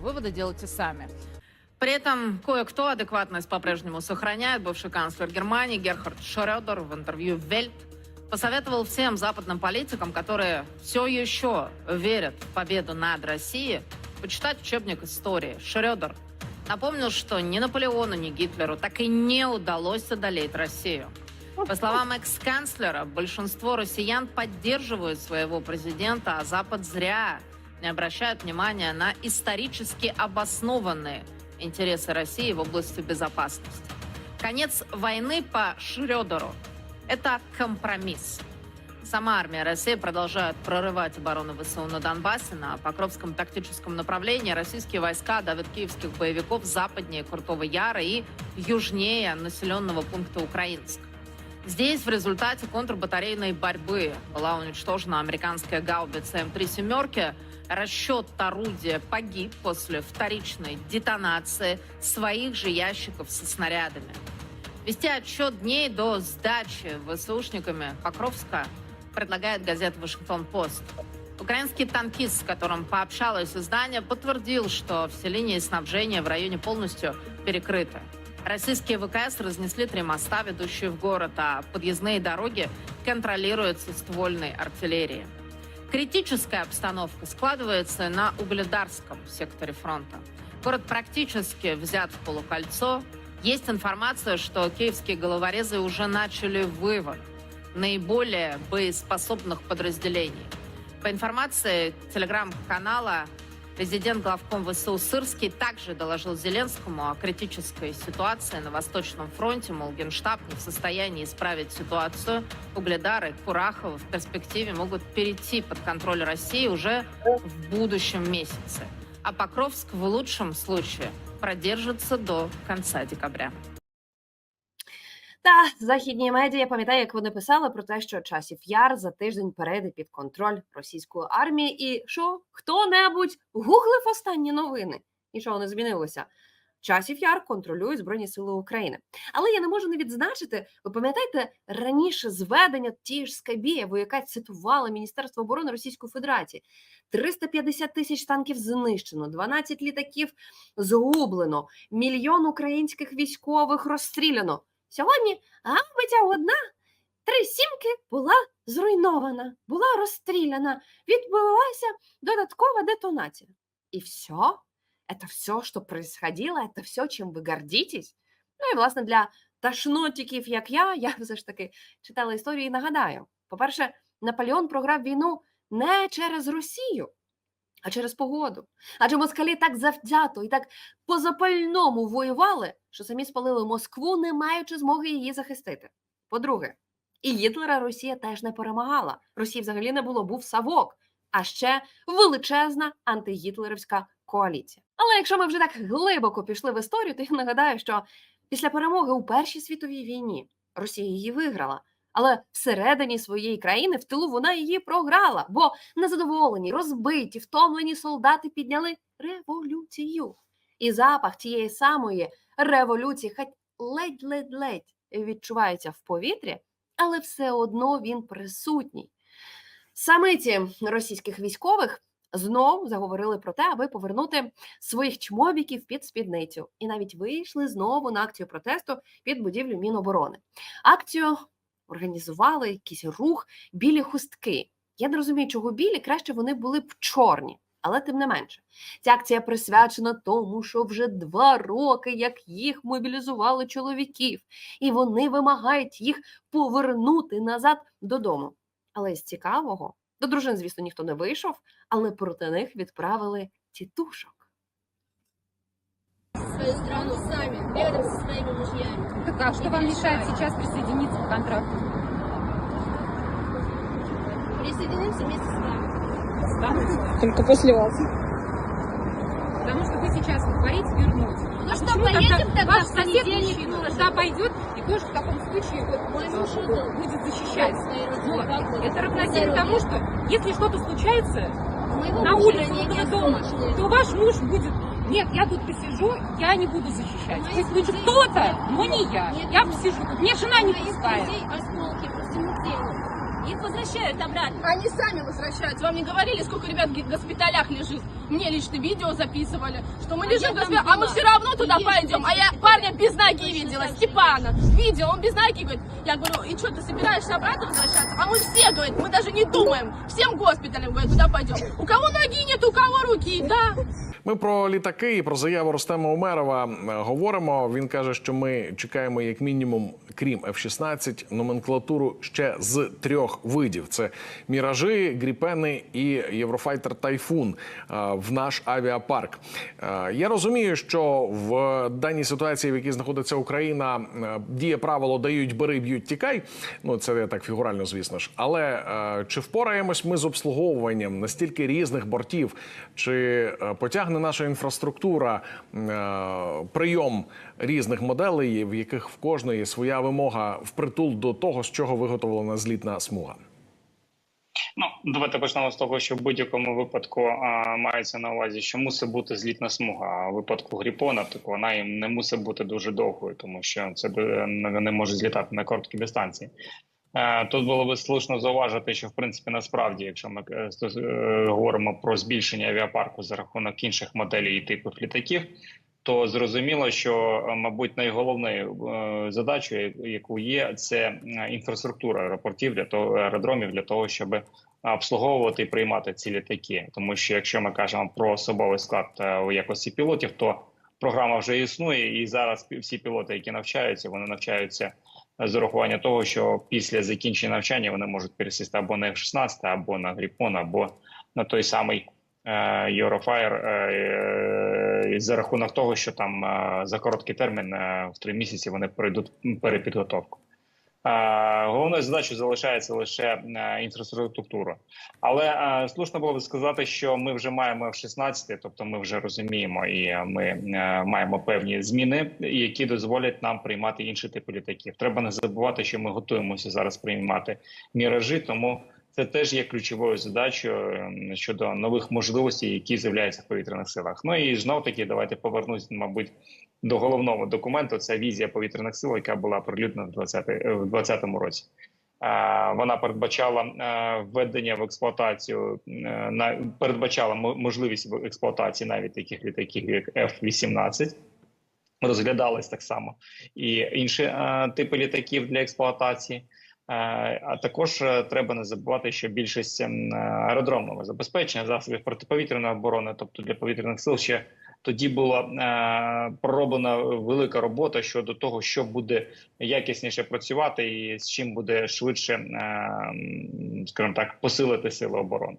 Выводы делайте сами. При этом кое-кто адекватность по-прежнему сохраняет. Бывший канцлер Германии Герхард Шредер в интервью «Вельт» посоветовал всем западным политикам, которые все еще верят в победу над Россией, почитать учебник истории. Шредер напомнил, что ни Наполеону, ни Гитлеру так и не удалось одолеть Россию. По словам экс-канцлера, большинство россиян поддерживают своего президента, а Запад зря не обращает внимания на исторически обоснованные интересы России в области безопасности. Конец войны по Шредеру – это компромисс. Сама армия России продолжает прорывать оборону ВСУ на Донбассе. На Покровском тактическом направлении российские войска давят киевских боевиков западнее Крутого Яра и южнее населенного пункта Украинск. Здесь в результате контрбатарейной борьбы была уничтожена американская гаубица М3 «семерки». Расчет орудия погиб после вторичной детонации своих же ящиков со снарядами. Вести отчет дней до сдачи ВСУшниками Покровска предлагает газета «Вашингтон-Пост». Украинский танкист, с которым пообщалось издание, подтвердил, что все линии снабжения в районе полностью перекрыты. Российские ВКС разнесли три моста, ведущие в город, а подъездные дороги контролируются ствольной артиллерией. Критическая обстановка складывается на Угледарском секторе фронта. Город практически взят в полукольцо. Есть информация, что киевские головорезы уже начали вывод наиболее боеспособных подразделений. По информации телеграм-канала, президент главком ВСУ Сырский также доложил Зеленскому о критической ситуации на Восточном фронте, мол, Генштаб не в состоянии исправить ситуацию. Угледары, Курахово в перспективе могут перейти под контроль России уже в будущем месяце. А Покровск в лучшем случае продержится до конца декабря. Та західні медіа, я пам'ятаю, як вони писали про те, що часів яр за тиждень перейде під контроль російської армії, і що хто-небудь гуглив останні новини. Нічого не змінилося. Часів яр контролюють Збройні Сили України. Але я не можу не відзначити, ви пам'ятаєте раніше зведення тієї ж Скабєєвої, яка цитувала Міністерство оборони Російської Федерації: 350 тисяч танків знищено, 12 літаків згублено, мільйон українських військових розстріляно. Сьогодні гаубиця одна, три сімки була зруйнована, була розстріляна, відбулася додаткова детонація. І все, это все, що происходило, это все, чим ви гордитесь. Ну і власне для ташнотиків, як я, я все ж таки читала історію і нагадаю: по-перше, Наполеон програв війну не через Росію, а через погоду. Адже москалі так завзято і так по запальному воювали, що самі спалили Москву, не маючи змоги її захистити. По-друге, і Гітлера Росія теж не перемагала. Росії взагалі не було, був Савок, а ще величезна антигітлерівська коаліція. Але якщо ми вже так глибоко пішли в історію, то я нагадаю, що після перемоги у Першій світовій війні Росія її виграла. Але всередині своєї країни в тилу вона її програла, бо незадоволені, розбиті, втомлені солдати підняли революцію. І запах тієї самої революції, хоч ледь-ледь-ледь відчувається в повітрі, але все одно він присутній. Самиці російських військових знов заговорили про те, аби повернути своїх чмобіків під спідницю, і навіть вийшли знову на акцію протесту під будівлю Міноборони. Акцію організували якийсь рух білі хустки. Я не розумію, чого білі, краще вони були б чорні. Але тим не менше, ця акція присвячена тому, що вже два роки, як їх мобілізували чоловіків, і вони вимагають їх повернути назад додому. Але з цікавого, до дружин, звісно, ніхто не вийшов, але проти них відправили тітушок. Свою страну сами, рядом со своими мужьями. Так а что вам мешает сейчас присоединиться к контракту? Присоединимся вместе с вами. Только после вас. Потому что вы сейчас говорите вернуть. Ну что, Почему поедем тогда ваш в сосед понедельник мужчина туда пойдет и тоже в таком случае вот, Мой э, муж будет защищать. Свои Вот. Это равносильно тому, что если что-то случается Моего на мужа улице не дома, слышали. то ваш муж будет нет, я тут посижу, я не буду защищать. Моих Пусть лучше кто-то, но не я. Нет, Я посижу тут. Мне жена не пускает. осколки по всему телу. Их возвращают обратно. Они сами возвращаются. Вам не говорили, сколько ребят в госпиталях лежит? Мне лично видео записывали, что мы А лежим в там госпиталях, а мы все равно туда И пойдем. А я парня без ноги видела. Степана. Видео, он без ноги говорит. Я говорю, и что, ты собираешься обратно возвращаться? А мы все, говорит, мы даже не думаем. Всем госпиталям, говорит, туда пойдем. У кого ноги нет, у кого руки, да. Ми про літаки і про заяву Ростема Умерова е, говоримо. Він каже, що ми чекаємо як мінімум, крім F-16, номенклатуру ще з трьох видів: це міражі, гріпени і Єврофайтер Тайфун е, в наш авіапарк. Е, Я розумію, що в даній ситуації, в якій знаходиться Україна, діє правило дають бери, б'ють, тікай. Ну це я так фігурально, звісно ж. Але чи впораємось ми з обслуговуванням настільки різних бортів, чи е, потягне наша інфраструктура е, прийом різних моделей, в яких в кожної своя вимога впритул до того, з чого виготовлена злітна смуга? Ну, давайте почнемо з того, що в будь-якому випадку а, мається на увазі, що мусить бути злітна смуга. А в випадку Гріпона, так вона їм не мусить бути дуже довгою, тому що це е, не може злітати на короткі дистанції. Е, Тут було би слушно зауважити, що в принципі насправді, якщо ми е, е, говоримо про збільшення авіапарку за рахунок інших моделей і типів літаків, то зрозуміло, що мабуть найголовною задачею, яку є, це інфраструктура аеропортів для того аеродромів для того, щоб обслуговувати і приймати ці літаки. Тому що якщо ми кажемо про особовий склад у якості пілотів, то програма вже існує, і зараз всі пілоти, які навчаються, вони навчаються з урахування того, що після закінчення навчання вони можуть пересісти або на F-16, або на Гріпон, або на той самий Єврофаєр Eurofire е, е, за рахунок того, що там е, за короткий термін е, в три місяці вони пройдуть перепідготовку. Головною задачею залишається лише е, інфраструктура. Але е, слушно було б сказати, що ми вже маємо F-16, тобто ми вже розуміємо і е, ми маємо певні зміни, які дозволять нам приймати інші типи літаків. Треба не забувати, що ми готуємося зараз приймати міражі, тому це теж є ключовою задачею е, щодо нових можливостей, які з'являються в повітряних силах. Ну і знов таки давайте повернусь, мабуть, до головного документу. Це візія повітряних сил, яка була оприлюднена в 20 е, 2020 році. Вона передбачала е, введення в експлуатацію е, на передбачала мо- можливість в експлуатації навіть таких літаків, як F-18. Розглядались так само і інші типи літаків для експлуатації. А також треба не забувати, що більшість аеродромного забезпечення засобів протиповітряної оборони, тобто для повітряних сил, ще тоді була е, пророблена велика робота щодо того, що буде якісніше працювати, і з чим буде швидше, е, скажімо так, посилити сили оборони.